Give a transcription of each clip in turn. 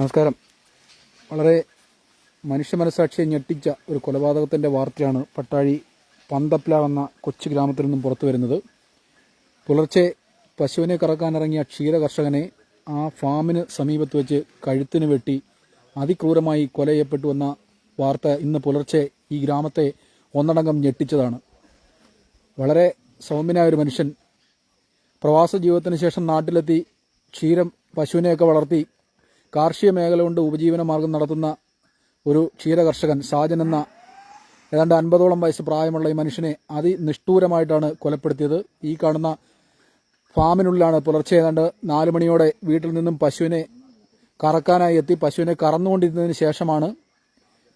നമസ്കാരം. വളരെ മനുഷ്യ മനസാക്ഷിയെ ഞെട്ടിച്ച ഒരു കൊലപാതകത്തിന്റെ വാർത്തയാണ് പട്ടാഴി പന്തപ്ല എന്ന കൊച്ചു ഗ്രാമത്തിൽ നിന്നും പുറത്തു വരുന്നത്. പുലർച്ചെ പശുവിനെ കറക്കാനിറങ്ങിയ ക്ഷീരകർഷകനെ ആ ഫാമിന് സമീപത്ത് വെച്ച് കഴുത്തിന് വെട്ടി അതിക്രൂരമായി കൊല ചെയ്യപ്പെട്ടു എന്ന വാർത്ത ഇന്ന് പുലർച്ചെ ഈ ഗ്രാമത്തെ ഒന്നടങ്കം ഞെട്ടിച്ചതാണ്. വളരെ സൗമ്യനായ ഒരു മനുഷ്യൻ പ്രവാസ ജീവിതത്തിന് ശേഷം നാട്ടിലെത്തി ക്ഷീരം പശുവിനെയൊക്കെ വളർത്തി കാർഷിക മേഖല കൊണ്ട് ഉപജീവന മാർഗം നടത്തുന്ന ഒരു ക്ഷീര കർഷകൻ സാജൻ എന്ന ഏതാണ്ട് അൻപതോളം വയസ്സ് പ്രായമുള്ള ഈ മനുഷ്യനെ അതിനിഷ്ഠൂരമായിട്ടാണ് കൊലപ്പെടുത്തിയത്. ഈ കാണുന്ന ഫാമിനുള്ളിലാണ് പുലർച്ചെ ഏതാണ്ട് നാല് മണിയോടെ വീട്ടിൽ നിന്നും പശുവിനെ കറക്കാനായി എത്തി. പശുവിനെ കറന്നുകൊണ്ടിരുന്നതിന് ശേഷമാണ്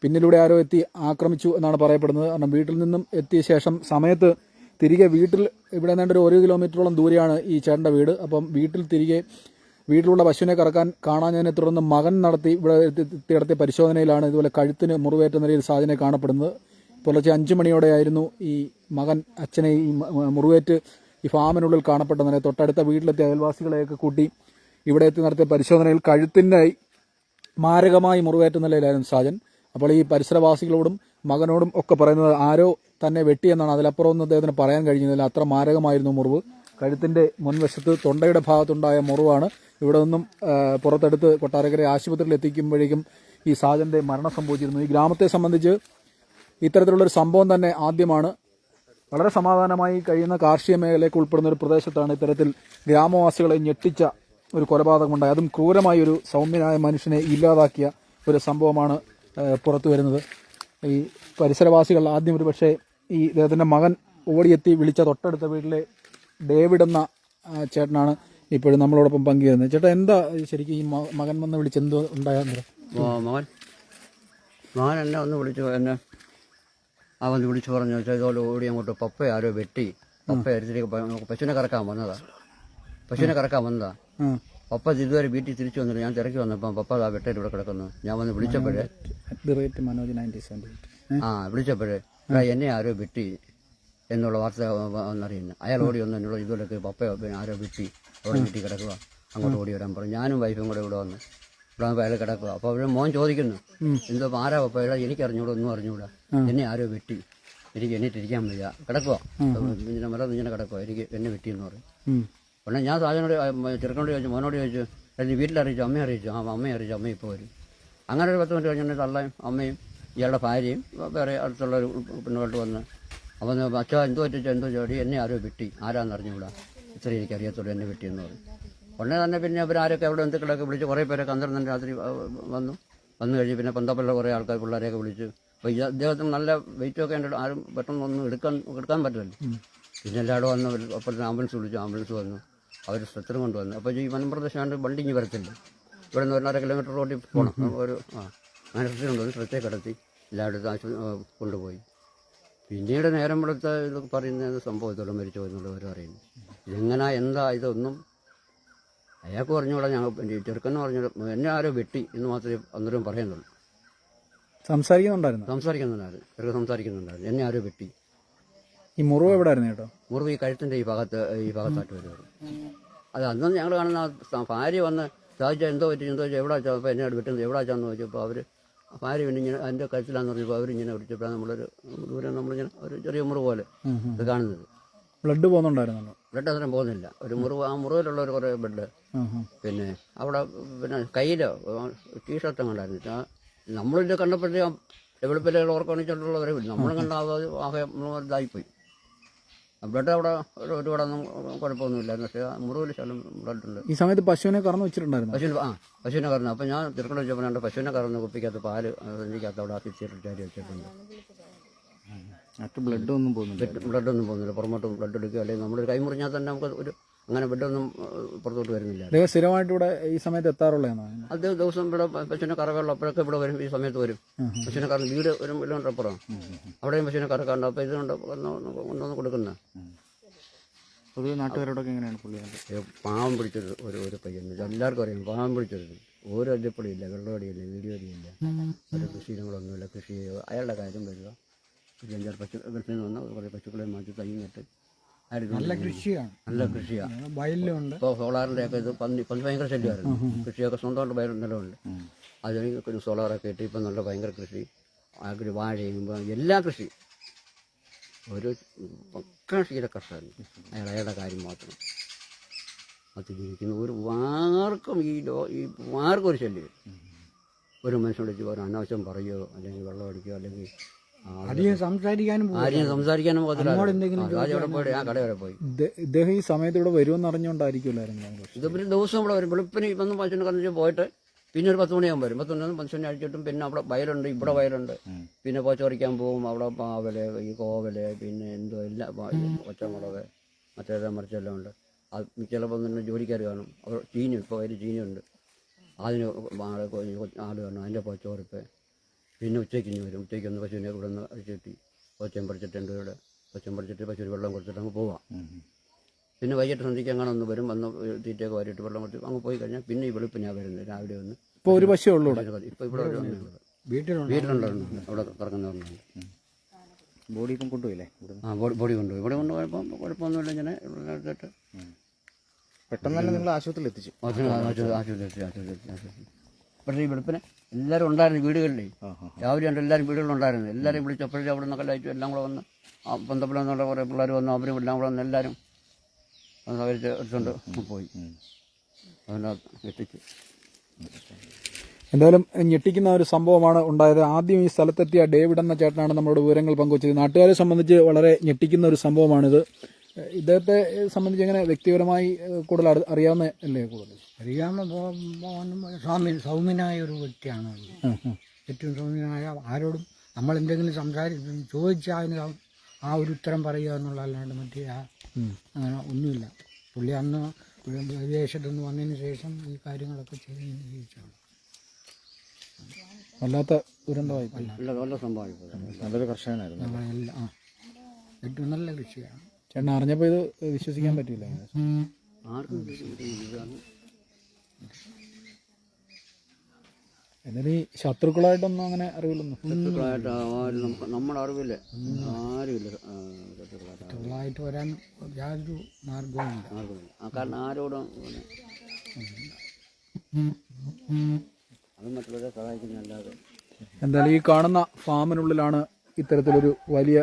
പിന്നിലൂടെ ആരോ എത്തി ആക്രമിച്ചു എന്നാണ് പറയപ്പെടുന്നത്. കാരണം വീട്ടിൽ നിന്നും എത്തിയ ശേഷം സമയത്ത് തിരികെ വീട്ടിൽ ഇവിടെ നിന്നൊരു ഒരു കിലോമീറ്ററോളം ദൂരെയാണ് ഈ ചേട്ടന്റെ വീട്. അപ്പം വീട്ടിൽ തിരികെ വീട്ടിലുള്ള പശുവിനെ കറക്കാൻ കാണാഞ്ഞതിനെ തുടർന്ന് മകൻ നടത്തി ഇവിടെ നടത്തിയ പരിശോധനയിലാണ് ഇതുപോലെ കഴുത്തിന് മുറിവേറ്റ നിലയിൽ സാധനം കാണപ്പെടുന്നത്. പുലർച്ചെ അഞ്ചു മണിയോടെയായിരുന്നു ഈ മകൻ അച്ഛനെ ഈ മുറിവേറ്റ് ഈ ഫാമിനുള്ളിൽ കാണപ്പെട്ട നില തൊട്ടടുത്ത വീട്ടിലെത്തിയ അയൽവാസികളെയൊക്കെ കൂട്ടി ഇവിടെ എത്തി നടത്തിയ പരിശോധനയിൽ കഴുത്തിന്റെ മാരകമായി മുറിവേറ്റ നിലയിലായിരുന്നു സാജൻ. അപ്പോൾ ഈ പരിസരവാസികളോടും മകനോടും ഒക്കെ പറയുന്നത് ആരോ തന്നെ വെട്ടിയെന്നാണ് അതിലപ്പുറം ഒന്നും അദ്ദേഹത്തിന് പറയാൻ കഴിഞ്ഞില്ല. അത്ര മാരകമായിരുന്നു മുറിവ്. കഴുത്തിന്റെ മുൻവശത്ത് തൊണ്ടയുടെ ഭാഗത്തുണ്ടായ മുറിവാണ്. ഇവിടെ നിന്നും പുറത്തെടുത്ത് കൊട്ടാരക്കര ആശുപത്രിയിൽ എത്തിക്കുമ്പോഴേക്കും ഈ സാജന്റെ മരണം സംഭവിച്ചിരുന്നു. ഈ ഗ്രാമത്തെ സംബന്ധിച്ച് ഇത്തരത്തിലുള്ളൊരു സംഭവം തന്നെ ആദ്യമാണ്. വളരെ സമാധാനമായി കഴിയുന്ന കാർഷിക മേഖലയ്ക്ക് ഉൾപ്പെടുന്ന ഒരു പ്രദേശത്താണ് ഇത്തരത്തിൽ ഗ്രാമവാസികളെ ഞെട്ടിച്ച ഒരു കൊലപാതകമുണ്ടായി അതും ക്രൂരമായ ഒരു സൗമ്യനായ മനുഷ്യനെ ഇല്ലാതാക്കിയ ഒരു സംഭവമാണ് പുറത്തു വരുന്നത്. ഈ പരിസരവാസികൾ ആദ്യം ഒരു പക്ഷേ ഈ ഇദ്ദേഹത്തിന്റെ മകൻ ഓടിയെത്തി വിളിച്ച തൊട്ടടുത്ത വീട്ടിലെ ഡേവിഡ് എന്ന ചേട്ടനാണ് ഇപ്പോഴും നമ്മളോടൊപ്പം പങ്കുചേരുന്നത്. ചേട്ടാ എന്താ ശരിക്കും ഈ മകൻ വന്ന് വിളിച്ച് എന്തോ ഉണ്ടായെന്ന് മോ- മോൻ. മോൻ എന്നെ ഒന്ന് വിളിച്ചു എന്നെ അവൻ വന്ന് വിളിച്ചു പറഞ്ഞു "ചേ, ഇതുപോലെ ഓടി അങ്ങോട്ട് പപ്പ ആരോ വെട്ടി. പപ്പ അരിച്ചിലേക്ക് പശുവിനെ കറക്കാൻ വന്നതാ. പശുവിനെ കറക്കാൻ വന്നതാ. പപ്പ ഇതുവരെ വീട്ടിൽ തിരിച്ചു വന്നില്ല. ഞാൻ തിരക്കി വന്നപ്പം പപ്പ ആ വെട്ടയിൽ ഇവിടെ കിടക്കുന്നു. ഞാൻ വന്ന് വിളിച്ചപ്പോഴേ ആ വിളിച്ചപ്പോഴേ "എടാ, എന്നെ ആരോ വെട്ടി. എന്നുള്ള വാർത്ത വന്നറിയുന്ന അയാൾ ഓടി വന്നു എന്നോട് ഇതുപോലൊക്കെ പപ്പയോ പിന്നെ ആരോ വിട്ടി അവിടെ വീട്ടിൽ കിടക്കുക അങ്ങോട്ട് ഓടി വരാൻ പറഞ്ഞു. ഞാനും വൈഫും കൂടെ ഇവിടെ വന്നു ഇവിടെ വന്ന് അയാൾ കിടക്കുക അപ്പോൾ അവരുടെ മോൻ ചോദിക്കുന്നു എന്തോ ആരാ പപ്പ? എടാ എനിക്ക് അറിഞ്ഞൂടാ ഒന്നും അറിഞ്ഞൂടാ. എന്നെ ആരോ വെട്ടി. എനിക്ക് എണീറ്റിരിക്കാൻ വയ്യ. കിടക്കുക ഇങ്ങനെ മരം ഇങ്ങനെ കിടക്കുക എനിക്ക് എന്നെ വെട്ടി എന്ന് പറയും ഉടനെ ഞാൻ സാധനോട് ചെറുക്കനോട് ചോദിച്ചു മോനോട് ചോദിച്ചു അല്ലെങ്കിൽ വീട്ടിൽ അറിയിച്ചു? അമ്മയെ അറിയിച്ചു? ആ അമ്മയെ അറിയിച്ചു. അമ്മ ഇപ്പോൾ വരും. അങ്ങനെ ഒരു പത്ത് മിനിറ്റ് കഴിഞ്ഞിട്ടുണ്ടെങ്കിൽ തള്ളയും അമ്മയും ഇയാളുടെ ഭാര്യയും വേറെ അടുത്തുള്ള ഒരു പെണ്ണുമായിട്ട് വന്ന് അവൻ അച്ഛ എന്തോ പറ്റിച്ചോ എന്തോ ചോടി എന്നെ ആരോ വിട്ടി. ആരാന്ന് അറിഞ്ഞുകൂടാ? ഇത്ര എനിക്ക് അറിയത്തുള്ളൂ എന്നെ വെട്ടിയെന്ന് പറഞ്ഞു. ഉടനെ തന്നെ പിന്നെ അവരാരൊക്കെ അവിടെ എന്തൊക്കെയൊക്കെ വിളിച്ച് കുറേ പേരൊക്കെ അന്തരം തന്നെ രാത്രി വന്നു. വന്നു കഴിഞ്ഞ് പിന്നെ പന്തപ്പള്ള കുറേ ആൾക്കാർ പിള്ളേരെയൊക്കെ വിളിച്ചു. അപ്പോൾ ഈ അദ്ദേഹത്തിന് നല്ല വെയിറ്റൊക്കെ ഉണ്ട്. ആരും പെട്ടെന്നൊന്നും എടുക്കാൻ എടുക്കാൻ പറ്റില്ലല്ലോ. പിന്നെ എല്ലാവരും വന്ന് അപ്പോഴത്തെ ആംബുലൻസ് വിളിച്ചു. ആംബുലൻസ് വന്നു. അവർ സ്ട്രെച്ചറും കൊണ്ടുവന്നു. അപ്പോൾ ഈ വനപ്രദേശമായിട്ട് വണ്ടി ഇങ്ങ് വരത്തില്ല. ഇവിടെ നിന്ന് ഒരു കിലോമീറ്റർ റോഡിൽ പോകണം ഒരു ആ കൊണ്ടുവന്ന് സ്ട്രെച്ചേ കിടത്തി എല്ലായിടത്തും കൊണ്ടുപോയി. പിന്നീട് നേരം വെളുത്ത ഇത് പറയുന്നത് സംഭവത്തോളം മരിച്ചു എന്നുള്ളവർ പറയുന്നു. ഇതെങ്ങനെ എന്താ ഇതൊന്നും അയാൾക്ക് പറഞ്ഞുകൂടാ ഞങ്ങൾ ചെറുക്കെന്ന് പറഞ്ഞു എന്നെ ആരോ വെട്ടി എന്ന് മാത്രമേ അന്നേരം പറയുന്നുള്ളൂ. സംസാരിക്കുന്നുണ്ടായിരുന്നു? സംസാരിക്കുന്നുണ്ടായിരുന്നു. ചെറുക്കൻ സംസാരിക്കുന്നുണ്ടായിരുന്നു. എന്നെ ആരോ വെട്ടി. ഈ മുറിവ് എവിടെ ആയിരുന്നു കേട്ടോ? മുറിവ് ഈ കഴുത്തിന്റെ ഈ ഭാഗത്ത് ഈ ഭാഗത്തായിട്ട് വരുന്നത്. അത് അന്നും ഞങ്ങൾ കാണുന്ന ഭാര്യ വന്ന് ചോദിച്ചാൽ എന്തോ പറ്റി? എന്തോ ചോദിച്ചാൽ എവിടെ? വെച്ചാൽ എന്നെ വെട്ടുന്നത്? എവിടെ വെച്ചാന്ന് ചോദിച്ചപ്പോൾ അവർ ഭാര്യ പിന്നെ ഇങ്ങനെ അതിന്റെ കഴുത്തിലാന്ന് പറഞ്ഞപ്പോൾ അവരിങ്ങനെ വിളിച്ചപ്പോൾ നമ്മളൊരു ദൂരെ നമ്മളിങ്ങനെ ഒരു ചെറിയ മുറിവ് പോലെ ഇത് കാണുന്നത്. ബ്ലഡ് പോകുന്നുണ്ടായിരുന്നല്ലോ ബ്ലഡ് അത്രയും പോകുന്നില്ല. ഒരു മുറിവ് ആ മുറിവിലുള്ള ഒരു കുറേ ബ്ലഡ്. പിന്നെ അവിടെ പിന്നെ കയ്യിലോ ടീഷർട്ട് കണ്ടായിരുന്നു നമ്മളിത് കണ്ടപ്പോഴത്തേക്കും എവിടെപ്പില്ലുകൾ ഓർക്കണിച്ചിട്ടുള്ളവരെ നമ്മൾ കണ്ട അത് ആകെ ഇതായിപ്പോയി. ബ്ലഡ് അവിടെ ഒരു- ഒരുപാടൊന്നും കുഴപ്പമൊന്നുമില്ലായിരുന്നു പക്ഷേ മുറിവിൽ ശകലം ബ്ലഡ് ഉണ്ട് ഈ സമയത്ത് പശുവിനെ കറന്നു വെച്ചിട്ടുണ്ടായിരുന്നു? പശുവിന് ആ പശുവിനെ കറന്നു. അപ്പം ഞാൻ തിരക്കട വെച്ചപ്പോൾ രണ്ട് പശുവിനെ കറന്ന് കുപ്പിക്കകത്ത് പാൽ എനിക്കകത്ത് അവിടെ ചാരി വെച്ചിട്ടുണ്ട്. മറ്റു ബ്ലഡ് ഒന്നും പോകുന്നില്ല. ബ്ലഡ് ഒന്നും പോകുന്നില്ല. പുറമോട്ട് ബ്ലഡ് എടുക്കുക അല്ലെങ്കിൽ നമ്മളൊരു കൈ മുറിഞ്ഞാൽ തന്നെ നമുക്ക് ഒരു അങ്ങനെ പെട്ടൊന്നും പുറത്തോട്ട് വരുന്നില്ല. അദ്ദേഹം സ്ഥിരമായിട്ട് ഇവിടെ ഈ സമയത്ത് എത്താറുള്ളതാണ് അത് ദിവസം ഇവിടെ പശുവിനെ കറവുള്ളപ്പോഴൊക്കെ ഇവിടെ വരും ഈ സമയത്ത് വരും. പശുവിനെ കറ വീട് ഒരു കിലോമീറ്റർ അപ്പുറം അവിടെയും പശുവിനെ കറക്കാണ്ട് അപ്പോൾ ഇതുകൊണ്ട് കൊണ്ടുവന്ന് കൊടുക്കുന്ന. പൊതുവെ നാട്ടുകാരോടൊക്കെ എങ്ങനെയാണ് പുള്ളിയാണ് പാവം പിടിച്ചൊരു ഒരു ഒരു പയ്യൻ. എല്ലാവർക്കും അറിയാം. പാവം പിടിച്ചൊരു ഒരു അടിപ്പടിയില്ല വെള്ളമടിയില്ല വീഡിയോ ഒരു കൃഷിയിടങ്ങളൊന്നുമില്ല കൃഷി അയാളുടെ കാര്യം വരിക. പശു ഗൾഫിൽ നിന്ന് വന്ന കുറേ പശുക്കളെ മാറ്റി തൈ നട്ട് നല്ല കൃഷിയാണ്. നല്ല കൃഷിയാണ് വയലിലുണ്ട്. ഇപ്പോൾ സോളാറിന്റെ ഒക്കെ ഇത് പന്നി പന്നി ഭയങ്കര ശല്യമായിരുന്നു. കൃഷിയൊക്കെ സ്വന്തമായിട്ട് വയലും നിലമുണ്ട്. അതിന് ഒരു സോളാറൊക്കെ ഇട്ട് ഇപ്പം നല്ല ഭയങ്കര കൃഷി. ആഗ്രഹ വാഴയും എല്ലാ കൃഷി ഒരു പക്ക ക്ഷീര കർഷകൻ അയാൾ അയാളുടെ കാര്യം മാത്രം. അത് ജീവിക്കുന്ന ഒരു ആർക്കും ഈ ലോ ഈ ആർക്കും ഒരു ശല്യം ഒരു വിളിച്ച് ഒരു അനാവശ്യം പറയുകയോ അല്ലെങ്കിൽ വെള്ളം അടിക്കുകയോ അല്ലെങ്കിൽ അധികം സംസാരിക്കാനും പോകും ആരെയും സംസാരിക്കാനും അങ്ങോട്ട് എന്തെങ്കിലും പോകത്തില്ല അവിടെ പോയി ആ കട വരെ പോയി. ഇദ്ദേ- ഇദ്ദേഹം ഈ സമയത്ത് ഇവിടെ വരുമെന്ന് അറിഞ്ഞുകൊണ്ടായിരിക്കുമല്ലായിരുന്നു? പക്ഷേ ഇത് പിന്നെ ദിവസം ഇവിടെ വരും. വെളുപ്പിന് വന്ന് പശുവിനെ കന്നിച്ച് പോയിട്ട് പിന്നെ ഒരു പത്ത് മണിയാകുമ്പോൾ വരും. പത്ത് മണി പശുവിനെ അഴിച്ചിട്ടും പിന്നെ അവിടെ വയലുണ്ട് ഇവിടെ വയലുണ്ട്. പിന്നെ പോച്ചറിക്കാൻ പോകും അവിടെ പാവൽ ഈ കോവൽ പിന്നെ എന്തോ എല്ലാം പച്ചമുളക് മറ്റേ മറിച്ചെല്ലാം ഉണ്ട്. അത് ചിലപ്പോൾ തന്നെ ജോലിക്കാർ കാണും. അവർ ചീനി ഇപ്പോൾ അതിൽ ചീനിയുണ്ട്. അതിന് ആട് കൊ- ആൾ കാണും അതിന്റെ പോച്ചോറിപ്പ് പിന്നെ ഉച്ചയ്ക്ക് ഇനി വരും. ഉച്ചയ്ക്ക് ഒന്ന് പശുവിനെ ഇവിടെ നിന്ന് അഴിച്ചിട്ട് പറിച്ചിട്ട് പറിച്ചിട്ടുണ്ട് ഇവിടെ പച്ചം പറിച്ചിട്ട് പശുവിന് വെള്ളം കൊടുത്തിട്ട് അങ്ങ് പോവാം. പിന്നെ വൈകിട്ട് സന്ധ്യയ്ക്ക് അങ്ങനെ ഒന്ന് വരും. വന്ന് തീറ്റയൊക്കെ വാരിയിട്ട് വെള്ളം കൊടുത്ത് അങ്ങ് പോയി കഴിഞ്ഞാൽ പിന്നെ ഈ ഞാൻ വരുന്നത്. രാവിലെ ഒന്ന് ഇപ്പോൾ ഒരു പശു ഉള്ളൂ ഇവിടെ? ഇപ്പോൾ ഇവിടെ ഒരു. വീട്ടിലുണ്ട്. വീട്ടിലുണ്ടായിരുന്നു. അവിടെ കറങ്ങുന്നവരുണ്ട്. ബോഡി ഇപ്പം കൊണ്ടുപോയില്ലേ ആ ബോഡി ബോഡി കൊണ്ടുപോയി. ഇവിടെ കൊണ്ടുപോയപ്പോൾ കുഴപ്പമൊന്നുമില്ല. ഇങ്ങനെ എടുത്തിട്ട് പെട്ടെന്ന് തന്നെ നിങ്ങൾ ആശുപത്രിയിൽ എത്തിച്ചു. ആശുപത്രി ആശുപത്രി ആശുപത്രി പക്ഷേ ഈ വെളുപ്പിന് എല്ലാവരും ഉണ്ടായിരുന്നു വീടുകളിലേ രാവിലെ ഉണ്ട് എല്ലാവരും വീടുകളുണ്ടായിരുന്നു എല്ലാവരും വിളിച്ചപ്പോഴേ അവിടെ നിന്നൊക്കെ ലൈറ്റും എല്ലാം കൂടെ വന്ന് ആ ബന്ധപ്പെടാൻ എന്നുള്ള കുറേ പിള്ളേർ വന്നു. അവരും എല്ലാം കൂടെ വന്ന് എല്ലാവരും അത് സഹകരിച്ച് എടുത്തുകൊണ്ട് പോയി. അതിനകത്ത് എത്തിച്ചു എന്തായാലും ഞെട്ടിക്കുന്ന ഒരു സംഭവമാണ് ഉണ്ടായത്. ആദ്യം ഈ സ്ഥലത്തെത്തിയ ഡേവിഡ് എന്ന ചേട്ടനാണ് നമ്മളോട് വിവരങ്ങൾ പങ്കുവച്ചത്. നാട്ടുകാരെ സംബന്ധിച്ച് വളരെ ഞെട്ടിക്കുന്ന ഒരു സംഭവമാണിത്. ഇദ്ദേഹത്തെ സംബന്ധിച്ച് എങ്ങനെ വ്യക്തിപരമായി കൂടുതൽ അറിയാവുന്ന അല്ലേ കൂടുതൽ? അറിയാവുന്ന സ്വാമി സൗമ്യനായ ഒരു വ്യക്തിയാണ്. ഏറ്റവും സൗമ്യനായ ആരോടും നമ്മൾ എന്തെങ്കിലും സംസാരി ചോദിച്ചാൽ അതിന് ആ- ഒരു ഉത്തരം പറയുക എന്നുള്ളതല്ലാണ്ട് മറ്റേ ആ അങ്ങനെ ഒന്നുമില്ല. പുള്ളി അന്ന് വിദേശത്തു നിന്ന് വന്നതിന് ശേഷം ഈ കാര്യങ്ങളൊക്കെ ചെയ്യുന്ന ജീവിച്ചാണ് വല്ലാത്ത ദുരന്തമായി നല്ലൊരു കർഷകനായിരുന്നു. ഏറ്റവും നല്ല കൃഷിയാണ്. ചേട്ടൻ അറിഞ്ഞപ്പോൾ ഇത് വിശ്വസിക്കാൻ പറ്റില്ല എന്നാലും ഈ ശത്രുക്കളായിട്ടൊന്നും അങ്ങനെ അറിവില്ലൊന്നും ശത്രുക്കളായിട്ട് ആരും നമ്മുടെ അറിവില്ല ആരുമില്ല ശത്രുക്കളായിട്ട് വരാൻ യാതൊരു മാർഗവുമില്ല. ആർക്കുമില്ല ആ കാരണം ആരോടും അത് മറ്റുള്ളവരെ സഹായിക്കുന്നല്ലാതെ എന്തായാലും ഈ കാണുന്ന ഫാമിനുള്ളിലാണ് ഇത്തരത്തിലൊരു വലിയ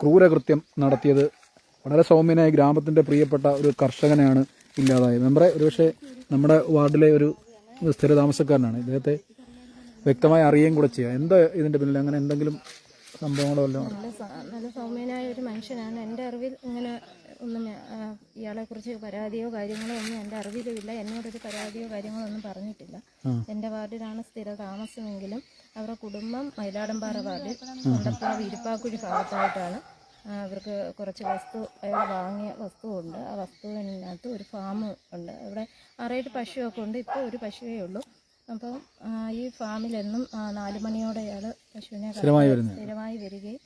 ക്രൂരകൃത്യം നടത്തിയത് വളരെ സൗമ്യനായ ഗ്രാമത്തിന്റെ പ്രിയപ്പെട്ട ഒരു കർഷകനെയാണ് ഇല്ലാതായത്. മെമ്പറെ ഒരുപക്ഷെ നമ്മുടെ വാർഡിലെ ഒരു സ്ഥിര താമസക്കാരനാണ് ഇദ്ദേഹത്തെ വ്യക്തമായി അറിയുകയും കൂടെ ചെയ്യുക എന്താ ഇതിന്റെ പിന്നിൽ? അങ്ങനെ എന്തെങ്കിലും സംഭവങ്ങളോ വല്ലതും നല്ല സൗമ്യനായ ഒരു മനുഷ്യനാണ്. എന്റെ അറിവിൽ ഇങ്ങനെ ഒന്നും ഇയാളെക്കുറിച്ച് പരാതിയോ കാര്യങ്ങളോ ഒന്നും എന്റെ അറിവിലുമില്ല എന്നോടൊരു പരാതിയോ കാര്യങ്ങളോ ഒന്നും പറഞ്ഞിട്ടില്ല. എന്റെ വാർഡിലാണ് സ്ഥിര താമസമെങ്കിലും അവരുടെ കുടുംബം മയിലാടമ്പാറ വാർഡിൽ ഇരുപ്പാക്കുഴി ഇരിപ്പാക്കുഴി ഭാഗത്തായിട്ടാണ് അവർക്ക് കുറച്ച് വസ്തു അയാൾ വാങ്ങിയ വസ്തുവുണ്ട്. ആ വസ്തുവിനകത്ത് ഒരു ഫാം ഉണ്ട്. അവിടെ ആറേഴ് പശുവൊക്കെ ഉണ്ട്. ഇപ്പോൾ ഒരു പശുവേ ഉള്ളൂ. അപ്പം ഈ ഫാമിലെന്നും നാല് മണിയോടെ അയാൾ പശുവിനെ സ്ഥിരമായി. വരികയും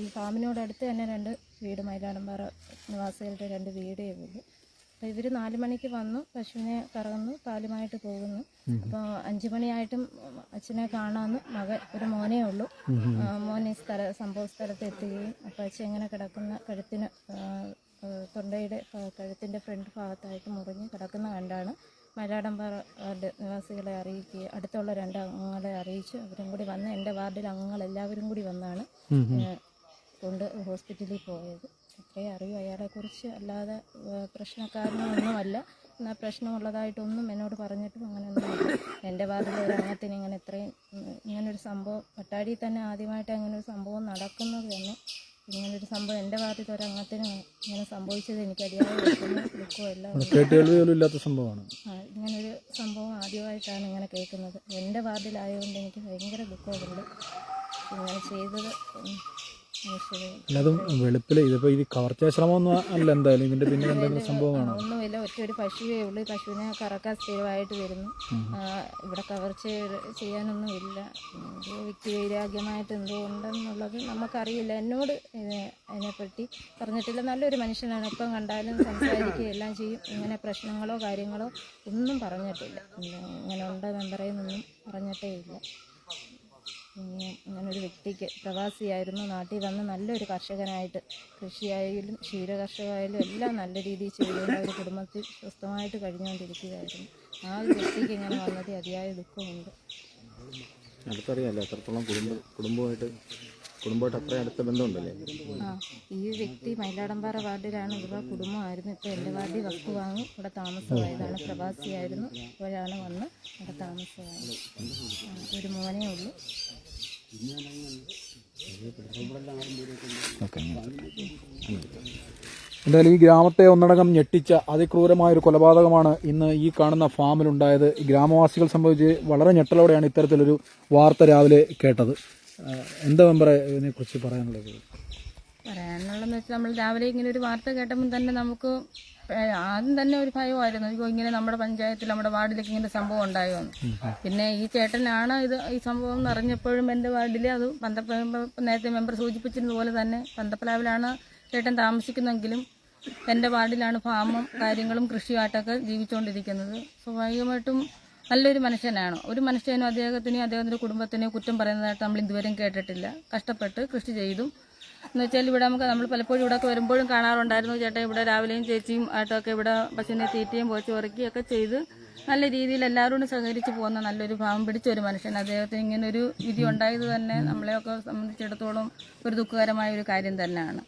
ഈ ഫാമിനോടടുത്ത് തന്നെ രണ്ട് വീട് മയിലാടമ്പാറ നിവാസികളുടെ രണ്ട് വീടേ ഉള്ളൂ. അപ്പോൾ ഇവർ നാല് മണിക്ക് വന്നു പശുവിനെ കറങ്ങുന്നു പാലുമായിട്ട് പോകുന്നു. അപ്പോൾ അഞ്ചു മണിയായിട്ടും അച്ഛനെ കാണാമെന്ന് മകൻ ഒരു മോനേ ഉള്ളൂ. മോനെ മോൻ ഈ സ്ഥല സംഭവ സ്ഥലത്ത് എത്തുകയും അപ്പോൾ അച്ഛൻ ഇങ്ങനെ കിടക്കുന്ന കഴുത്തിന് തൊണ്ടയുടെ കഴുത്തിന്റെ ഫ്രണ്ട് ഭാഗത്തായിട്ട് മുറിഞ്ഞ് കിടക്കുന്ന കണ്ടാണ് മലയാടമ്പാറ വാർഡ് നിവാസികളെ അറിയിക്കുകയും അടുത്തുള്ള രണ്ട് അംഗങ്ങളെ അറിയിച്ചു അവരും കൂടി വന്ന് എന്റെ വാർഡിലെ അംഗങ്ങൾ എല്ലാവരും കൂടി വന്നാണ് കൊണ്ട് ഹോസ്പിറ്റലിൽ പോയത്. അത്രയും അറിയൂ. അയാളെക്കുറിച്ച് അല്ലാതെ പ്രശ്നക്കാരനൊന്നുമല്ല. എന്നാൽ പ്രശ്നമുള്ളതായിട്ടൊന്നും എന്നോട് പറഞ്ഞിട്ടും ഒന്നും എന്റെ വാർഡിലെ ഒരു അംഗത്തിന് ഇങ്ങനെ ഇത്രയും ഇങ്ങനൊരു സംഭവം പട്ടാടിയിൽ തന്നെ ആദ്യമായിട്ട് അങ്ങനെ ഒരു സംഭവം നടക്കുന്നത് തന്നെ ഇങ്ങനൊരു സംഭവം എന്റെ ഭാഗത്ത് ഒരു അംഗത്തിന് ഇങ്ങനെ സംഭവിച്ചത് എനിക്ക് അറിയാതെ സംഭവമാണ്. ഇങ്ങനൊരു സംഭവം ആദ്യമായിട്ടാണ് ഇങ്ങനെ കേൾക്കുന്നത്. എന്റെ വാർഡിലായതുകൊണ്ട് എനിക്ക് ഭയങ്കര ദുഃഖമുണ്ട്. ഇങ്ങനെ ചെയ്തത് അല്ലാതും വെളുപ്പിൽ ഇതിപ്പോ ഇത് കവർച്ചാശ്രമമൊന്നും അല്ല എന്തായാലും ഇതിന്റെ പിന്നെ എന്തെങ്കിലും സംഭവമാണോ ഒന്നുമില്ല ഒറ്റ ഒരു പശുവേ ഉള്ളൂ. പശുവിനെ കറക്കാൻ സ്ഥിരമായിട്ട് വരുന്നു. ഇവിടെ കവർച്ച ചെയ്യാനൊന്നും ഇല്ല. വ്യക്തി വൈരാഗ്യമായിട്ട് എന്തോ ഉണ്ടെന്നുള്ളത് നമുക്കറിയില്ല. എന്നോട് അതിനെപ്പറ്റി പറഞ്ഞിട്ടില്ല. നല്ലൊരു മനുഷ്യനാണ്. ഇപ്പം കണ്ടാലും സംസാരിക്കുകയും എല്ലാം ചെയ്യും. ഇങ്ങനെ പ്രശ്നങ്ങളോ കാര്യങ്ങളോ ഒന്നും പറഞ്ഞിട്ടില്ല. ഇങ്ങനെ ഉണ്ട് മെമ്പറേന്നൊന്നും പറഞ്ഞിട്ടേ ഇല്ല. അങ്ങനൊരു വ്യക്തിക്ക് പ്രവാസിയായിരുന്നു. നാട്ടിൽ വന്ന് നല്ലൊരു കർഷകനായിട്ട് കൃഷിയായാലും ക്ഷീരകർഷകമായാലും എല്ലാം നല്ല രീതിയിൽ ചെയ്യുന്ന ഒരു കുടുംബത്തിൽ സ്വസ്ഥമായിട്ട് കഴിഞ്ഞുകൊണ്ടിരിക്കുകയായിരുന്നു. ആ ഒരു വ്യക്തിക്ക് ഇങ്ങനെ വന്നത് അതിയായ ദുഃഖമുണ്ട്. അടുത്തറിയാമല്ലോ എത്രത്തോളം കുടുംബ കുടുംബമായിട്ട് കുടുംബമായിട്ട് അത്രയും അടുത്ത ബന്ധമുണ്ടല്ലേ? ആ ഈ വ്യക്തി മയിലാടമ്പാറ വാർഡിലാണ്. ഇവിടെ കുടുംബമായിരുന്നു. ഇപ്പോൾ എന്റെ വാർഡിൽ വസ്തു വാങ്ങി ഇവിടെ താമസമായതാണ്. പ്രവാസിയായിരുന്നു. ഇപ്പോഴാണ് വന്ന് ഇവിടെ താമസമായത്. ഒരു മോനേ ഉള്ളൂ. എന്തായാലും ഈ ഗ്രാമത്തെ ഒന്നടങ്കം ഞെട്ടിച്ച അതിക്രൂരമായ ഒരു കൊലപാതകമാണ് ഇന്ന് ഈ കാണുന്ന ഫാമിലുണ്ടായത്. ഈ ഗ്രാമവാസികൾ സംബന്ധിച്ച് വളരെ ഞെട്ടലോടെയാണ് ഇത്തരത്തിലൊരു വാർത്ത രാവിലെ കേട്ടത്. എന്താ മെമ്പറെ ഇതിനെക്കുറിച്ച് പറയാനുള്ളത്? പറയാനുള്ളതെന്ന് വെച്ചാൽ നമ്മൾ രാവിലെ ഇങ്ങനെ ഒരു വാർത്ത കേട്ടപ്പോൾ തന്നെ നമുക്ക് ആദ്യം തന്നെ ഒരു ഭയമായിരുന്നു. അയ്യോ ഇങ്ങനെ നമ്മുടെ പഞ്ചായത്തിൽ നമ്മുടെ വാർഡിലേക്ക് ഇങ്ങനെ സംഭവം ഉണ്ടായോ പിന്നെ ഈ ചേട്ടനാണ് ഇത് ഈ സംഭവം എന്ന് അറിഞ്ഞപ്പോഴും എന്റെ വാർഡിൽ അത് പന്തപ്പ നേരത്തെ മെമ്പർ സൂചിപ്പിച്ചിരുന്ന പോലെ തന്നെ പന്തപ്പലാവിലാണ് ചേട്ടൻ താമസിക്കുന്നെങ്കിലും എന്റെ വാർഡിലാണ് ഫാമും കാര്യങ്ങളും കൃഷിയായിട്ടൊക്കെ ജീവിച്ചുകൊണ്ടിരിക്കുന്നത്. സ്വാഭാവികമായിട്ടും നല്ലൊരു മനുഷ്യനാണ്. ഒരു മനുഷ്യനും അദ്ദേഹത്തിനെയും അദ്ദേഹത്തിന്റെ കുടുംബത്തിനെയും കുറ്റം പറയുന്നതായിട്ട് നമ്മൾ ഇതുവരെയും കേട്ടിട്ടില്ല. കഷ്ടപ്പെട്ട് കൃഷി ചെയ്തും എന്ന് വെച്ചാൽ ഇവിടെ നമുക്ക് നമ്മൾ പലപ്പോഴും ഇവിടെയൊക്കെ വരുമ്പോഴും കാണാറുണ്ടായിരുന്നു. ചേട്ടൻ ഇവിടെ രാവിലെയും ചേച്ചിയും ആയിട്ടൊക്കെ ഇവിടെ പശുവിനെ തീറ്റയും പോച്ച് ഉറക്കുകയൊക്കെ ചെയ്ത് നല്ല രീതിയിൽ എല്ലാവരോടും സഹകരിച്ച് പോകുന്ന നല്ലൊരു ഭാവം പിടിച്ച ഒരു മനുഷ്യൻ അദ്ദേഹത്തിന് ഇങ്ങനൊരു വിധി ഉണ്ടായത് തന്നെ നമ്മളെയൊക്കെ സംബന്ധിച്ചിടത്തോളം ഒരു ദുഃഖകരമായ ഒരു കാര്യം തന്നെയാണ്.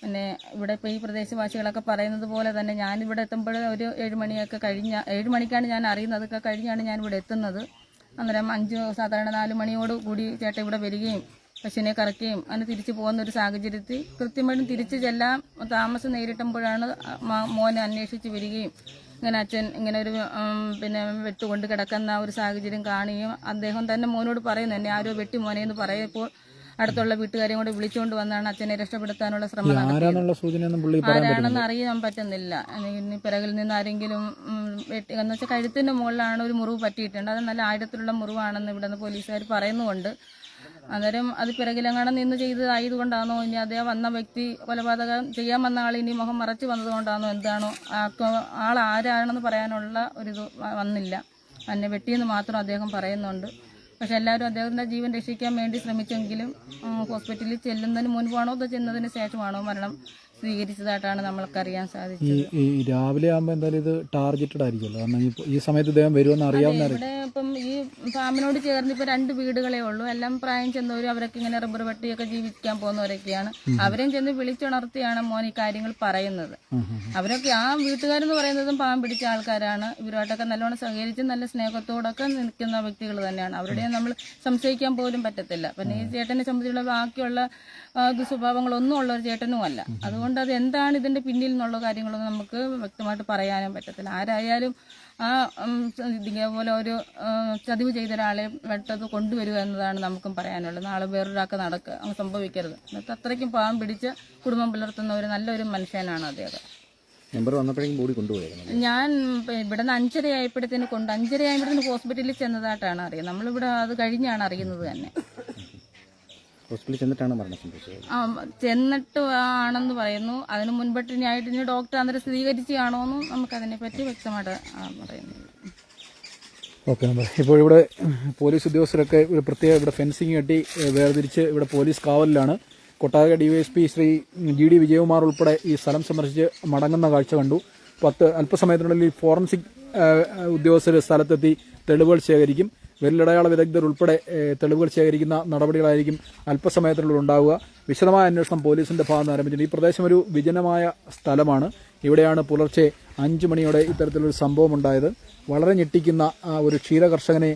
പിന്നെ ഇവിടെ ഇപ്പോൾ ഈ പ്രദേശവാസികളൊക്കെ പറയുന്നത് പോലെ തന്നെ ഞാനിവിടെ എത്തുമ്പോൾ ഒരു ഏഴ് മണിയൊക്കെ കഴിഞ്ഞ ഏഴ് മണിക്കാണ് ഞാൻ അറിയുന്നത്. അതൊക്കെ കഴിഞ്ഞാണ് ഞാൻ ഇവിടെ എത്തുന്നത്. അന്നേരം അഞ്ച് സാധാരണ നാല് മണിയോട് കൂടി ചേട്ടൻ ഇവിടെ വരികയും പശുവിനെ കറക്കുകയും അങ്ങനെ തിരിച്ചു പോകുന്ന ഒരു സാഹചര്യത്തിൽ കൃത്യമായിട്ടും തിരിച്ചു ചെല്ലാം താമസം നേരിട്ടുമ്പോഴാണ് മോനെ അന്വേഷിച്ച് വരികയും ഇങ്ങനെ അച്ഛൻ ഇങ്ങനെ ഒരു പിന്നെ വെട്ടുകൊണ്ട് കിടക്കുന്ന ഒരു സാഹചര്യം കാണുകയും അദ്ദേഹം തന്നെ മോനോട് പറയുന്നു എന്നെ ആരോ വെട്ടി മോനെ എന്ന് പറയപ്പോൾ അടുത്തുള്ള വീട്ടുകാരെയും കൂടെ വിളിച്ചുകൊണ്ട് വന്നാണ് അച്ഛനെ രക്ഷപ്പെടുത്താനുള്ള ശ്രമം ആരാണെന്ന് അറിയാൻ പറ്റുന്നില്ല. ഇനി പിറകിൽ നിന്ന് ആരെങ്കിലും വെട്ടി എന്ന് വെച്ചാൽ കഴുത്തിന്റെ മുകളിലാണ് ഒരു മുറിവ് പറ്റിയിട്ടുണ്ട്. അത് നല്ല ആഴത്തിലുള്ള മുറിവാണെന്ന് ഇവിടെ നിന്ന് പോലീസുകാർ പറയുന്നുമുണ്ട്. അന്നേരം അത് പിറകിലെങ്ങാണം നിന്ന് ചെയ്തതായതുകൊണ്ടാണോ ഇനി അതേ വന്ന വ്യക്തി കൊലപാതകം ചെയ്യാൻ വന്ന ആൾ ഇനി മുഖം മറച്ചു വന്നതുകൊണ്ടാണോ എന്താണോ ആൾ ആരാണെന്ന് പറയാനുള്ള ഒരിത് വന്നില്ല. എന്നെ വെട്ടിയെന്ന് മാത്രം അദ്ദേഹം പറയുന്നുണ്ട്. പക്ഷെ എല്ലാവരും അദ്ദേഹത്തിന്റെ ജീവൻ രക്ഷിക്കാൻ വേണ്ടി ശ്രമിച്ചെങ്കിലും ഹോസ്പിറ്റലിൽ ചെല്ലുന്നതിന് മുൻപാണോ അതോ ചെന്നതിന് ശേഷമാണോ മരണം? സ്വീകരിച്ചതായിട്ടാണ് നമ്മൾക്കറിയാൻ സാധിച്ചത്. ഈ ഈ രാവിലെ ആകുമ്പോൾ എന്തായാലും ഇത് ടാർഗറ്റഡ് ആയിരിക്കുമല്ലോ. കാരണം ഈ- ഈ സമയത്ത് ഇദ്ദേഹം വരുമെന്ന് അറിയാവുന്ന ഇവിടെ ഇപ്പം ഈ ഫാമിനോട് ചേർന്ന് ഇപ്പൊ രണ്ട് വീടുകളേ ഉള്ളൂ. എല്ലാം പ്രായം ചെന്നവരും അവരൊക്കെ ഇങ്ങനെ റബ്ബർ വെട്ടിയൊക്കെ ജീവിക്കാൻ പോകുന്നവരൊക്കെയാണ്. അവരെയും ചെന്ന് വിളിച്ചുണർത്തിയാണ് മോൻ ഈ കാര്യങ്ങൾ പറയുന്നത്. അവരൊക്കെ ആ വീട്ടുകാരെന്ന് പറയുന്നതും പാവം പിടിച്ച ആൾക്കാരാണ്. ഇവരുമായിട്ടൊക്കെ നല്ലോണം സഹകരിച്ച് നല്ല സ്നേഹത്തോടൊക്കെ നിൽക്കുന്ന വ്യക്തികൾ തന്നെയാണ്. അവരുടെയും നമ്മൾ സംശയിക്കാൻ പോലും പറ്റത്തില്ല. പിന്നെ ഈ ചേട്ടനെ സംബന്ധിച്ചുള്ള ബാക്കിയുള്ള ദുസ്വഭാവങ്ങളൊന്നും ഉള്ള ഒരു ചേട്ടനും അല്ല അതുകൊണ്ട് അത് എന്താണ് ഇതിന്റെ പിന്നിൽ എന്നുള്ള കാര്യങ്ങളൊന്നും നമുക്ക് വ്യക്തമായിട്ട് പറയാനും പറ്റത്തില്ല. ആരായാലും ആ ഇതേപോലെ ഒരു ചതിവ് ചെയ്ത ഒരാളെ വെട്ടത് കൊണ്ടുവരിക എന്നതാണ് നമുക്കും പറയാനുള്ളത്. നാളെ വേറൊരാൾക്ക് നടക്കുക അങ്ങ് സംഭവിക്കരുത്. എന്നിട്ട് അത്രയ്ക്കും പാവം പിടിച്ച് കുടുംബം പുലർത്തുന്ന ഒരു നല്ലൊരു മനുഷ്യനാണ് അദ്ദേഹം. നമ്പർ വന്നപ്പോഴേക്കും ബോഡി ഞാൻ ഇവിടെ നിന്ന് അഞ്ചര ആയപ്പോഴത്തേന് കൊണ്ട് അഞ്ചര ആയപ്പോഴത്തേന് ഹോസ്പിറ്റലിൽ ചെന്നതായിട്ടാണ് അറിയുന്നത്. നമ്മളിവിടെ അത് കഴിഞ്ഞാണ് അറിയുന്നത് തന്നെ. ഹോസ്പിറ്റലിൽ ചെന്നിട്ടാണ് മരണം സംഭവിച്ചത്. ആ, ചെന്നിട്ട് ആണെന്ന് പറയുന്നു. അതിന് മുൻപട്ട് ഇനി ഇനി ഡോക്ടർ അന്നേരം സ്ഥിരീകരിച്ചാണോ എന്നും നമുക്കതിനെ പറ്റി വ്യക്തമായിട്ട് ആ, പറയുന്നില്ല. Okay number. ഇപ്പോൾ ഇവിടെ പോലീസ് ഉദ്യോഗസ്ഥരൊക്കെ ഒരു പ്രത്യേക ഇവിടെ ഫെൻസിങ് കെട്ടി ഏഹ്, വേർതിരിച്ച് ഇവിടെ police കാവലിലാണ്. Kottarakkara DYSP Shri G D Vijayakumar ഉൾപ്പെടെ ഈ സ്ഥലം സന്ദർശിച്ച് മടങ്ങുന്ന കാഴ്ച കണ്ടു. പത്ത് അല്പസമയത്തിനുള്ളിൽ ഈ ഫോറൻസിക് ഉദ്യോഗസ്ഥർ സ്ഥലത്തെത്തി തെളിവുകൾ ശേഖരിക്കും. വെല്ലടയാള വിദഗ്ധർ ഉൾപ്പെടെ തെളിവുകൾ ശേഖരിക്കുന്ന നടപടികളായിരിക്കും അല്പസമയത്തിനുള്ളിൽ ഉണ്ടാവുക വിശദമായ അന്വേഷണം പോലീസിന്റെ ഭാഗത്ത് ആരംഭിച്ചിട്ടുണ്ട്. ഈ പ്രദേശം ഒരു വിജനമായ സ്ഥലമാണ്. ഇവിടെയാണ് പുലർച്ചെ അഞ്ചു മണിയോടെ ഇത്തരത്തിലൊരു സംഭവം ഉണ്ടായത് വളരെ ഞെട്ടിക്കുന്ന ഒരു ക്ഷീര കർഷകനെ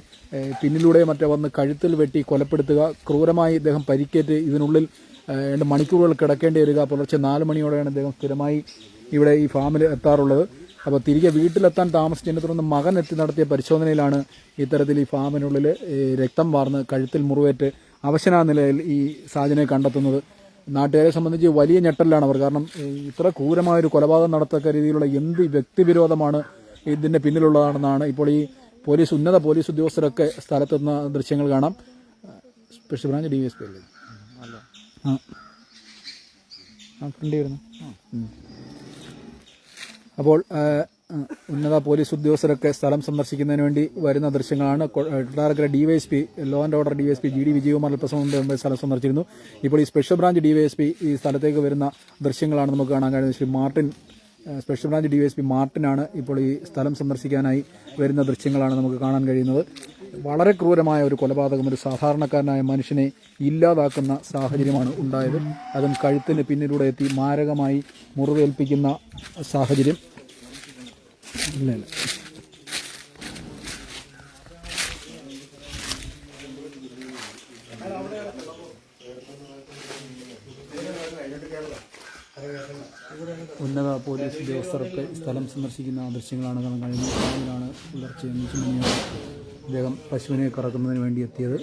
പിന്നിലൂടെ മറ്റേ വന്ന് കഴുത്തിൽ വെട്ടി കൊലപ്പെടുത്തുക ക്രൂരമായി ഇദ്ദേഹം പരിക്കേറ്റ് ഇതിനുള്ളിൽ രണ്ട് മണിക്കൂറുകൾ കിടക്കേണ്ടി വരിക. പുലർച്ചെ നാല് മണിയോടെയാണ് ഇദ്ദേഹം സ്ഥിരമായി ഇവിടെ ഈ ഫാമിൽ എത്താറുള്ളത്. അപ്പോൾ തിരികെ വീട്ടിലെത്താൻ താമസിച്ചതിനെ തുടർന്ന് മകൻ എത്തി നടത്തിയ പരിശോധനയിലാണ് ഇത്തരത്തിൽ ഈ ഫാമിനുള്ളിൽ രക്തം വാർന്ന് കഴുത്തിൽ മുറിവേറ്റ് അവശനാ നിലയിൽ ഈ സാജനെ കണ്ടെത്തുന്നത്. നാട്ടുകാരെ സംബന്ധിച്ച് വലിയ ഞെട്ടലാണ് അവർ. കാരണം ഇത്ര ക്രൂരമായ ഒരു കൊലപാതകം നടത്തക്ക രീതിയിലുള്ള എന്ത് വ്യക്തിവിരോധമാണ് ഇതിന്റെ പിന്നിലുള്ളതാണെന്നാണ് ഇപ്പോൾ ഈ പോലീസ് ഉന്നത പോലീസ് ഉദ്യോഗസ്ഥരൊക്കെ സ്ഥലത്തെത്തുന്ന ദൃശ്യങ്ങൾ കാണാം. Special branch D S P അല്ലേ? ആ. ഫ്രണ്ട് വരുന്നു. അപ്പോൾ ഉന്നത പോലീസ് ഉദ്യോഗസ്ഥരൊക്കെ സ്ഥലം സന്ദർശിക്കുന്നതിന് വേണ്ടി വരുന്ന ദൃശ്യങ്ങളാണ്. D Y S P law and order DYSP G D Vijayakumar അല്പസമയം മുമ്പ് സ്ഥലം സന്ദർശിച്ചിരുന്നു. ഇപ്പോൾ ഈ special branch D Y S P ഈ സ്ഥലത്തേക്ക് വരുന്ന ദൃശ്യങ്ങളാണ് നമുക്ക് കാണാൻ കഴിയുന്നത്. Shri Martin special branch D Y S DYSP മാർട്ടിനാണ് ഇപ്പോൾ ഈ സ്ഥലം സന്ദർശിക്കാനായി വരുന്ന ദൃശ്യങ്ങളാണ് നമുക്ക് കാണാൻ കഴിയുന്നത്. വളരെ ക്രൂരമായ ഒരു കൊലപാതകം ഒരു സാധാരണക്കാരനായ മനുഷ്യനെ ഇല്ലാതാക്കുന്ന സാഹചര്യമാണ് ഉണ്ടായത്. അതും കഴുത്തിന് പിന്നിലൂടെ എത്തി മാരകമായി മുറിവേൽപ്പിക്കുന്ന സാഹചര്യം. ഇല്ല ഇല്ല ഉന്നത പോലീസ് ഉദ്യോഗസ്ഥർക്ക് സ്ഥലം സന്ദർശിക്കുന്ന ദൃശ്യങ്ങളാണ് കഴിയുന്നത്. രാവിലാണ് പുലർച്ചെ അഞ്ച് മണിയാണ് അദ്ദേഹം പശുവിനെ കറക്കുന്നതിന് വേണ്ടി എത്തിയത്.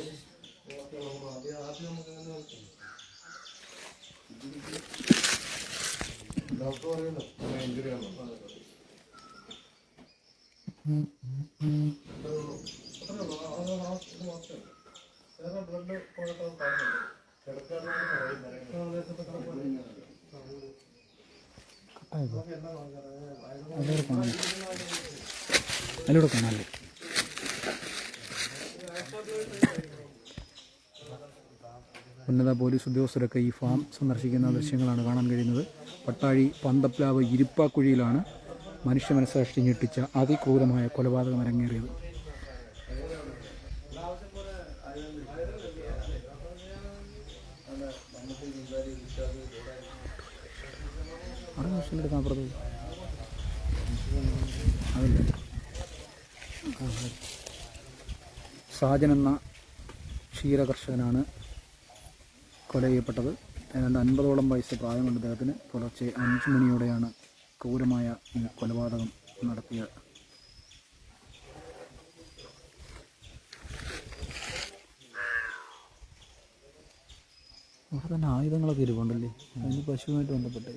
അതിലൂടെ കാണാൻ അതിലൂടെ കാണാല്ലേ ഉന്നത പോലീസ് ഉദ്യോഗസ്ഥരൊക്കെ ഈ ഫാം സന്ദർശിക്കുന്ന ദൃശ്യങ്ങളാണ് കാണാൻ കഴിയുന്നത്. പട്ടാഴി പന്തപ്ലാവ് ഇരിപ്പാക്കുഴിയിലാണ് മനുഷ്യ മനസ്സാക്ഷി ഞെട്ടിച്ച അതിക്രൂരമായ കൊലപാതകം അരങ്ങേറിയത്. അവിടെ മനുഷ്യന്റെ എടുക്കാൻ സാജൻ എന്ന ക്ഷീരകർഷകനാണ് കൊല ചെയ്യപ്പെട്ടത് ഏതാണ്ട് അൻപതോളം വയസ്സ് പ്രായമുണ്ട് അദ്ദേഹത്തിന് പുലർച്ചെ അഞ്ച് മണിയോടെയാണ് ക്രൂരമായ ഈ കൊലപാതകം നടത്തിയ അവിടെ തന്നെ ആയുധങ്ങളൊക്കെ ഇരിപ്പുണ്ടല്ലേ? അതിന് പശുവുമായിട്ട് ബന്ധപ്പെട്ട്.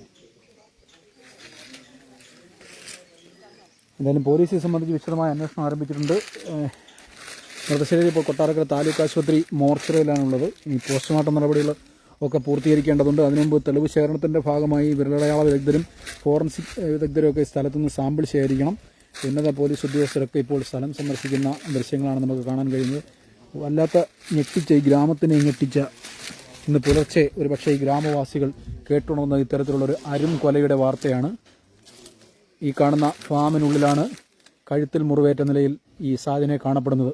എന്തായാലും പോലീസിനെ സംബന്ധിച്ച് വിശദമായ അന്വേഷണം ആരംഭിച്ചിട്ടുണ്ട്. മൃതശരീരം ഇപ്പോൾ കൊട്ടാരക്കര താലൂക്ക് ആശുപത്രി മോർച്ചറിയിലാണുള്ളത്. ഈ പോസ്റ്റ്മോർട്ടം നടപടികൾ ഒക്കെ പൂർത്തീകരിക്കേണ്ടതുണ്ട്. അതിനുമുമ്പ് തെളിവ് ശേഖരണത്തിന്റെ ഭാഗമായി വിരലടയാള വിദഗ്ധരും ഫോറൻസിക് വിദഗ്ധരും ഒക്കെ സ്ഥലത്തു നിന്ന് സാമ്പിൾ ശേഖരിക്കണം. ഉന്നത പോലീസ് ഉദ്യോഗസ്ഥരൊക്കെ ഇപ്പോൾ സ്ഥലം സന്ദർശിക്കുന്ന ദൃശ്യങ്ങളാണ് നമുക്ക് കാണാൻ കഴിയുന്നത്. വല്ലാത്ത ഞെട്ടിച്ച ഈ ഗ്രാമത്തിനെ ഞെട്ടിച്ച ഇന്ന് പുലർച്ചെ ഒരു പക്ഷേ ഈ ഗ്രാമവാസികൾ കേട്ടുണർന്ന ഇത്തരത്തിലുള്ളൊരു അരും കൊലയുടെ വാർത്തയാണ് ഈ കാണുന്ന ഫാമിനുള്ളിലാണ് കഴുത്തിൽ മുറിവേറ്റ നിലയിൽ ഈ സാധനെ കാണപ്പെടുന്നത്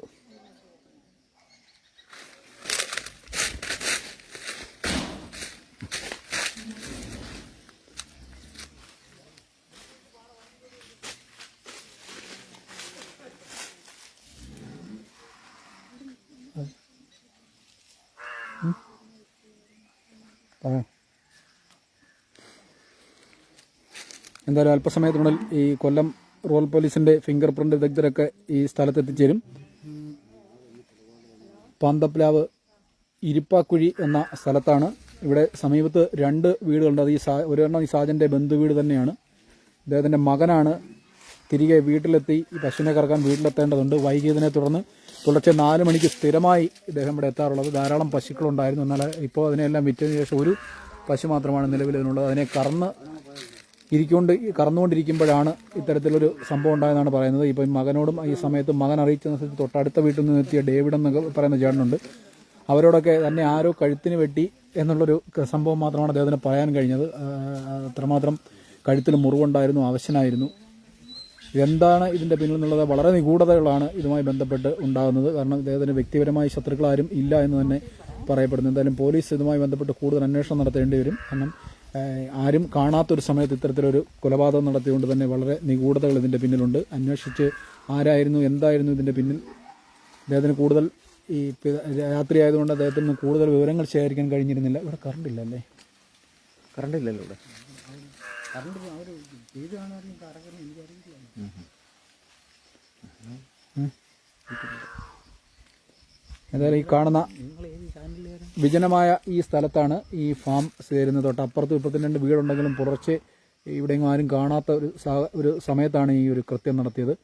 പറയാം എന്തായാലും അല്പസമയത്തിനുള്ളിൽ ഈ കൊല്ലം റൂറൽ പോലീസിന്റെ ഫിംഗർ പ്രിന്റ് വിദഗ്ധരൊക്കെ ഈ സ്ഥലത്ത് എത്തിച്ചേരും പാന്തപ്ലാവ് ഇരിപ്പാക്കുഴി എന്ന സ്ഥലത്താണ്. ഇവിടെ സമീപത്ത് രണ്ട് വീടുകളുണ്ട്. അത് ഈ സാ ഒരെണ്ണം ഈ സാജന്റെ ബന്ധുവീട് തന്നെയാണ്. അദ്ദേഹത്തിന്റെ മകനാണ് തിരികെ വീട്ടിലെത്തി ഈ പശുവിനെ കറക്കാൻ വീട്ടിലെത്തേണ്ടതുണ്ട്. വൈകിയതിനെ തുടർന്ന് പുലർച്ചെ നാല് മണിക്ക് സ്ഥിരമായി ഇദ്ദേഹം ഇവിടെ എത്താറുള്ളത്. ധാരാളം പശുക്കളുണ്ടായിരുന്നു. എന്നാൽ ഇപ്പോൾ അതിനെല്ലാം വിറ്റതിന് ശേഷം ഒരു പശു മാത്രമാണ് നിലവിൽ ഇതിനുള്ളത് അതിനെ കറന്ന് ഇരിക്കൊണ്ട് കറന്നുകൊണ്ടിരിക്കുമ്പോഴാണ് ഇത്തരത്തിലൊരു സംഭവം ഉണ്ടായെന്നാണ് പറയുന്നത്. ഇപ്പം മകനോടും ഈ സമയത്ത് മകൻ അറിയിച്ചതനുസരിച്ച് തൊട്ടടുത്ത വീട്ടിൽ നിന്ന് എത്തിയ ഡേവിഡ് എന്നൊക്കെ പറയുന്ന ചേട്ടനുണ്ട്. അവരോടൊക്കെ തന്നെ ആരോ കഴുത്തിന് വെട്ടി എന്നുള്ളൊരു സംഭവം മാത്രമാണ് അദ്ദേഹത്തിന് പറയാൻ കഴിഞ്ഞത്. അത്രമാത്രം കഴുത്തിൽ മുറിവുണ്ടായിരുന്നു അവശനായിരുന്നു. എന്താണ് ഇതിന്റെ പിന്നിൽ നിന്നുള്ളത്? വളരെ നിഗൂഢതകളാണ് ഇതുമായി ബന്ധപ്പെട്ട് ഉണ്ടാകുന്നത്. കാരണം ഇദ്ദേഹത്തിന് വ്യക്തിപരമായ ശത്രുക്കളാരും ഇല്ല എന്ന് തന്നെ പറയപ്പെടുന്നു. എന്തായാലും പോലീസ് ഇതുമായി ബന്ധപ്പെട്ട് കൂടുതൽ അന്വേഷണം നടത്തേണ്ടി വരും. കാരണം ആരും കാണാത്തൊരു സമയത്ത് ഇത്തരത്തിലൊരു കൊലപാതകം നടത്തിയതുകൊണ്ട് തന്നെ വളരെ നിഗൂഢതകൾ ഇതിന്റെ പിന്നിലുണ്ട്. അന്വേഷിച്ച് ആരായിരുന്നു എന്തായിരുന്നു ഇതിന്റെ പിന്നിൽ? അദ്ദേഹത്തിന് കൂടുതൽ ഈ രാത്രി ആയതുകൊണ്ട് അദ്ദേഹത്തിന് കൂടുതൽ വിവരങ്ങൾ ശേഖരിക്കാൻ കഴിഞ്ഞിരുന്നില്ല. ഇവിടെ കറണ്ട് ഇല്ലല്ലേ കറണ്ട് ഇല്ലല്ലോ ഇവിടെ. എന്തായാലും ഈ കാണുന്ന വിജനമായ ഈ സ്ഥലത്താണ് ഈ ഫാം ചേരുന്നത്. തൊട്ടപ്പുറത്ത് ഇപ്പുറത്തും രണ്ട് വീടുണ്ടെങ്കിലും പുലർച്ചെ ഇവിടെയും ആരും കാണാത്ത ഒരു ഒരു സമയത്താണ് ഈ ഒരു കൃത്യം നടത്തിയത്.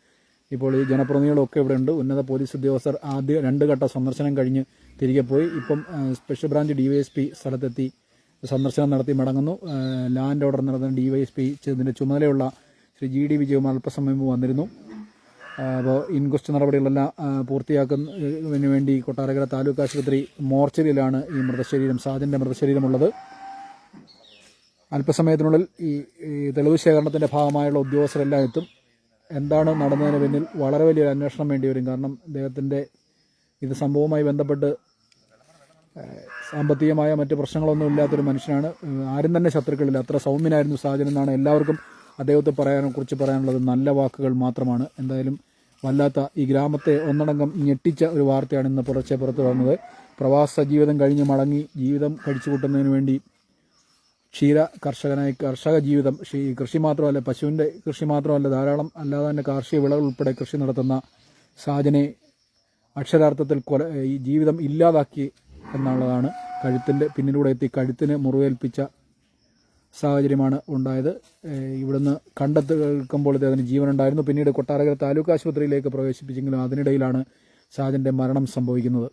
ഇപ്പോൾ ഈ ജനപ്രതിനിധികളൊക്കെ ഇവിടെ ഉണ്ട്. ഉന്നത പോലീസ് ഉദ്യോഗസ്ഥർ ആദ്യ രണ്ട് ഘട്ട സന്ദർശനം കഴിഞ്ഞ് തിരികെ പോയി. ഇപ്പം സ്പെഷ്യൽ ബ്രാഞ്ച് ഡിവൈഎസ്പി സ്ഥലത്തെത്തി സന്ദർശനം നടത്തി മടങ്ങുന്നു. ലാൻഡ് ഓർഡർ നടത്തുന്ന ഡിവൈഎസ്പി ഇതിന്റെ ചുമതലയുള്ള ശ്രീ ജി ഡി വിജയകുമാർ അല്പസമയം വന്നിരുന്നു. അപ്പോൾ ഇൻക്വസ്റ്റ് നടപടികളെല്ലാം പൂർത്തിയാക്കുന്നതിന് വേണ്ടി കൊട്ടാരക്കര താലൂക്ക് ആശുപത്രി മോർച്ചറിയിലാണ് ഈ മൃതശരീരം സാജന്റെ മൃതശരീരമുള്ളത്. അല്പസമയത്തിനുള്ളിൽ ഈ തെളിവ് ശേഖരണത്തിന്റെ ഭാഗമായുള്ള ഉദ്യോഗസ്ഥരെല്ലാം എത്തും. എന്താണ് നടന്നതിന് പിന്നിൽ വളരെ വലിയൊരു അന്വേഷണം വേണ്ടി വരും. കാരണം അദ്ദേഹത്തിന്റെ ഇത് സംഭവവുമായി ബന്ധപ്പെട്ട് സാമ്പത്തികമായ മറ്റ് പ്രശ്നങ്ങളൊന്നും ഇല്ലാത്തൊരു മനുഷ്യനാണ്. ആരും തന്നെ ശത്രുക്കളില്ല. അത്ര സൗമ്യനായിരുന്നു സാഹചര്യം എന്നാണ് എല്ലാവർക്കും അദ്ദേഹത്തെ പറയാനെ കുറിച്ച് പറയാനുള്ളത് നല്ല വാക്കുകൾ മാത്രമാണ്. എന്തായാലും വല്ലാത്ത ഈ ഗ്രാമത്തെ ഒന്നടങ്കം ഞെട്ടിച്ച ഒരു വാർത്തയാണ് ഇന്ന് പുറച്ചെ പുറത്തു വന്നത്. പ്രവാസ ജീവിതം കഴിഞ്ഞ് മടങ്ങി ജീവിതം കഴിച്ചു കൂട്ടുന്നതിന് വേണ്ടി ക്ഷീര കർഷകനായി കർഷക ജീവിതം കൃഷി മാത്രമല്ല പശുവിന്റെ കൃഷി മാത്രമല്ല ധാരാളം അല്ലാതെ തന്നെ കാർഷിക വിളകൾ ഉൾപ്പെടെ കൃഷി നടത്തുന്ന സാജനെ അക്ഷരാർത്ഥത്തിൽ കൊല ഈ ജീവിതം ഇല്ലാതാക്കി എന്നുള്ളതാണ് കഴുത്തിന്റെ പിന്നിലൂടെ എത്തി കഴുത്തിന് മുറിവേൽപ്പിച്ച സാഹചര്യമാണ് ഉണ്ടായത്. ഇവിടുന്ന് കണ്ടെത്ത് കേൾക്കുമ്പോൾ അതിന് ജീവനുണ്ടായിരുന്നു. പിന്നീട് കൊട്ടാരക്കര താലൂക്ക് ആശുപത്രിയിലേക്ക് പ്രവേശിപ്പിച്ചെങ്കിലും അതിനിടയിലാണ് സാജന്റെ മരണം സംഭവിക്കുന്നത്.